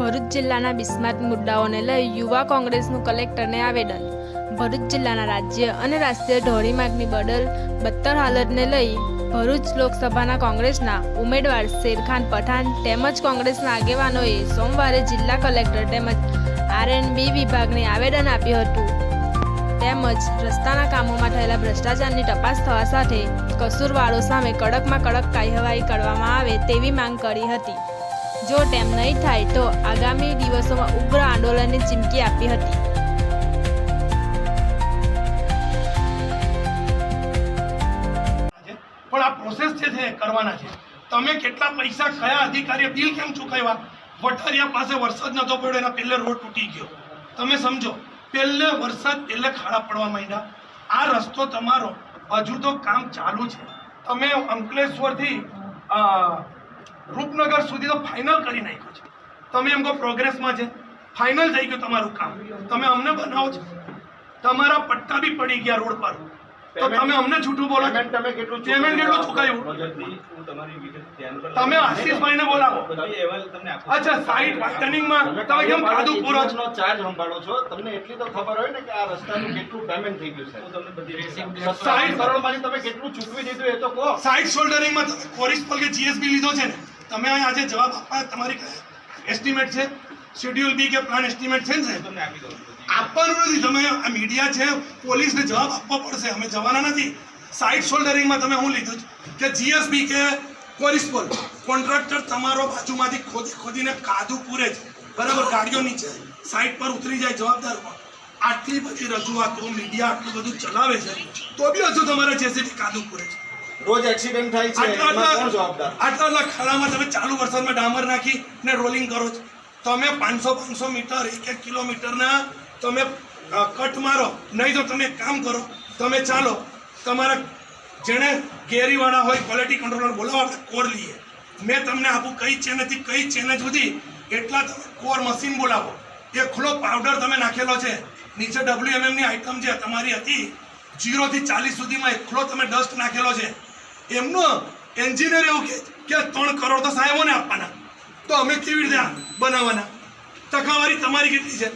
ભરૂચ જિલ્લાના બિસ્માર્ક મુદ્દાઓને લઈ યુવા કોંગ્રેસનું કલેક્ટરને આવેદન. ભરૂચ જિલ્લાના રાજ્ય અને રાષ્ટ્રીય ધોરીમાર્ગની બદલ બદતર હાલતને લઈ ભરૂચ લોકસભાના કોંગ્રેસના ઉમેદવાર શેરખાન પઠાણ તેમજ કોંગ્રેસના આગેવાનોએ સોમવારે જિલ્લા કલેક્ટર તેમજ આરએનબી વિભાગને આવેદન આપ્યું હતું. તેમજ રસ્તાના કામોમાં થયેલા ભ્રષ્ટાચારની તપાસ થવા સાથે કસૂરવાળો સામે કડકમાં કડક કાર્યવાહી કરવામાં આવે તેવી માંગ કરી હતી. જો તેમ નહીં થાય તો આગામી દિવસોમાં ઉગ્ર આંદોલનની ચીમકી આપી હતી. પણ આ પ્રોસેસ જે છે કરવાના છે. તમે કેટલા પૈસા, કયા અધિકારીએ બિલ કેમ ચૂકવ્યા? વટારિયા પાસે વરસાદ નતો પડ્યો, એના પહેલે રોડ તૂટી ગયો. તમે સમજો, પહેલે વરસાદ, પહેલે ખાડા પડવા માંડ્યા. આ રસ્તો તમારો. હજુ તો કામ ચાલુ છે. તમે અંકલેશ્વરથી રૂપનગર સુધી તો ફાઇનલ કરી નાખ્યો છે. તમે એમ કહો પ્રોગ્રેસમાં છે. ફાઇનલ થઈ ગયું તમારું કામ. તમે અમને બનાવો છો. તમારા પટ્ટા બી પડી ગયા રોડ પર. તો તમે અમને છૂટું બોલો. તમે કેટલું પેમેન્ટ કેટલું ચૂકાયું તમે આશીષભાઈને બોલાવો. અચ્છા સાઈડ વાઇટનિંગમાં તમે કેમ ખાધું પૂરો? નો ચાર્જ સંભાળો છો. તમને એટલી તો ખબર હોય ને કે આ રસ્તાનું કેટલું પેમેન્ટ થઈ ગયું છે. હું તમને બધી receipt સાઈઠ કરોડમાંથી તમે કેટલું ચૂકવી દીધું એ તો કહો. સાઈડ શોલ્ડરિંગમાં તમે કોરિસ્પલ કે જીએસબી લીધો છે ને. તમે આજે જવાબ આપવા તમારી એસ્ટિમેટ છે? શેડ્યુલ બી કે પ્લાન એસ્ટિમેટ છે ને સાહેબ? તમને આપી દઉં. આપવાનું નથી. તમે આ મીડિયા છે પોલીસને જવાબ આપવો પડશે. અમે જવાના નથી. સાઈડ શોલ્ડરિંગમાં તમે હું લીધું કે જીએસબી કે કોરિસ્પોલ કોન્ટ્રાક્ટર તમારો બાજુમાંથી ખોદી ખોદીને કાદુ પૂરે છે. બરાબર? ગાડીઓ નીચે સાઈડ પર ઉતરી જાય જવાબદાર કોણ આટલી બધી રજૂઆતો મીડિયા આટલું બધું ચલાવે છે તો બી હજુ તમારા જેસીબી કાદુ પૂરે છે. રોજ એક્સિડન્ટ થાય છે કોણ જવાબદાર? આટલા આટલા ખાડામાં તમે ચાલુ વરસાદમાં ડામર નાખી ને રોલિંગ કરો છો. તમે પાંચસો પાંચસો મીટર એક એક કિલોમીટરના તમે કટ મારો નહીં તો તમે કામ કરો તમે ચાલો. તમારા જેણે ગેરીવાળા હોય ક્વોલિટી કંટ્રોલર બોલાવો આપણે કોર લઈએ. મેં તમને આપું કઈ ચેનથી કઈ ચેન સુધી એટલા તમે કોર મશીન બોલાવો. એકલો પાવડર તમે નાખેલો છે. નીચે ડબલ્યુએમએમની આઇટમ જે તમારી હતી જીરોથી ચાલીસ સુધીમાં એકલો તમે ડસ્ટ નાખેલો છે. એમનો એન્જિનિયર એવું કહે કે ત્રણ કરોડ તો સાહેબોને આપવાના. તો અમે કેવી રીતે બનાવવાના? ટકાવારી તમારી કેટલી છે?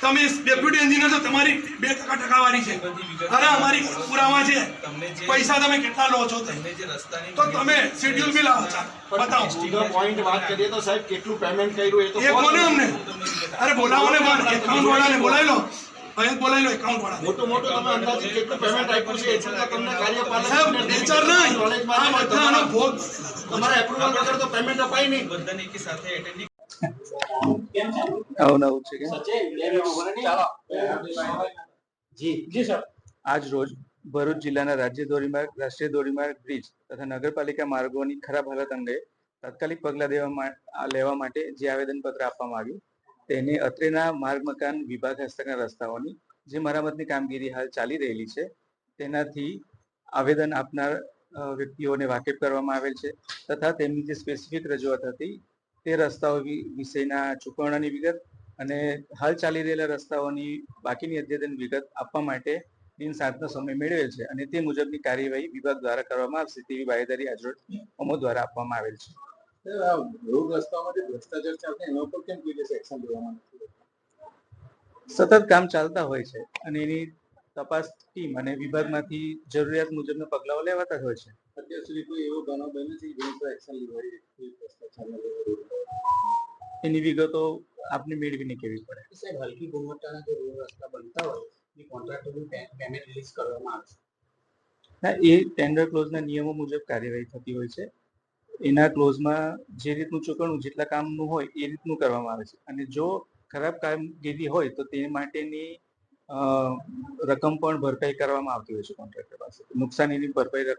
તમે ડેપ્યુટી એન્જિનિયર છો તમારી બે ટકા ટકાવારી છે. અરે અમારી પાસે પુરાવા છે. પૈસા તમે કેટલા લો છો તે. તો તમે શેડ્યુલ બી લાવો છો બતાવો. પોઈન્ટ વાત કરીએ તો સાહેબ કેટલું પેમેન્ટ કર્યું એ તો એ કોને અમને? અરે બોલાવો ને એકાઉન્ટ વાળાને બોલાવી લો. અહીંયા બોલાવી લો એકાઉન્ટ વાળા મોટું મોટું તમે અંદાજે કેટલું પેમેન્ટ આપ્યું છે એટલું તો તમને કાર્યપાલક સાહેબ નેચર નહીં. આ. બધાનો ભોગ. તમારા એપ્રુવલ વગર તો પેમેન્ટ અપાય નહીં. આવું નવું છે કે જી. જી સર. આજ રોજ ભરૂચ જિલ્લાના રાજ્ય ધોરીમાર્ગ રાષ્ટ્રીય ધોરીમાર્ગ બ્રિજ તથા નગરપાલિકા માર્ગોની ખરાબ હાલત અંગે તાત્કાલિક પગલાં દેવા લેવા માટે જે આવેદનપત્ર આપવામાં આવ્યું. તેને અત્રેના માર્ગ મકાન વિભાગ હસ્તકના રસ્તાઓની જે મરામતની કામગીરી હાલ ચાલી રહેલી છે, તેનાથી આવેદન આપનાર વ્યક્તિઓને વાકેફ કરવામાં આવેલ છે તથા તેમની જે સ્પેસિફિક રજૂઆત હતી તે રસ્તાઓ વિષયના ચૂકવણાની વિગત અને હાલ ચાલી રહેલા રસ્તાઓની બાકીની અદ્યતન વિગત આપવા માટે દિન સાતનો સમય મેળવેલ છે અને તે મુજબની કાર્યવાહી વિભાગ દ્વારા કરવામાં આવશે તેવી બાહેદારી આજરોજ અમો દ્વારા આપવામાં આવેલ છે. રોડ રસ્તામાં જે ભ્રષ્ટાચાર ચાલતો એના ઉપર કેમ કોઈ દિવસ એક્શન લેવામાં નથી સતત કામ ચાલતા હોય છે અને એની તપાસ ટીમ અને વિભાગમાંથી જરૂરિયાત મુજબના પગલાઓ લેવાતા હોય છે. અત્યાર સુધી કોઈ એવો બનાવ બન્યો છે જેની પર એક્શન લેવાય કોઈ એની વિગતો આપને મેળવીને કેવી પડે? સાહેબ હલકી ગુણવત્તાના જે રોડ રસ્તા બનતા હોય એ કોન્ટ્રાક્ટરનું પેમેન્ટ રિલીઝ કરવામાં આવે ના એ ટેન્ડર ક્લોઝના નિયમો મુજબ કાર્યવાહી થતી હોય છે. એના ક્લોઝમાં જે રીતનું ચૂકવણું, જેટલા કામનું હોય, એ રીતનું કરવામાં આવે છે. અને જો ખરાબ કામગીરી હોય, તો તે માટેની રકમ પણ ભરપાઈ કરવામાં આવતી હોય છે કોન્ટ્રાક્ટર પાસે. નુકસાનીની ભરપાઈ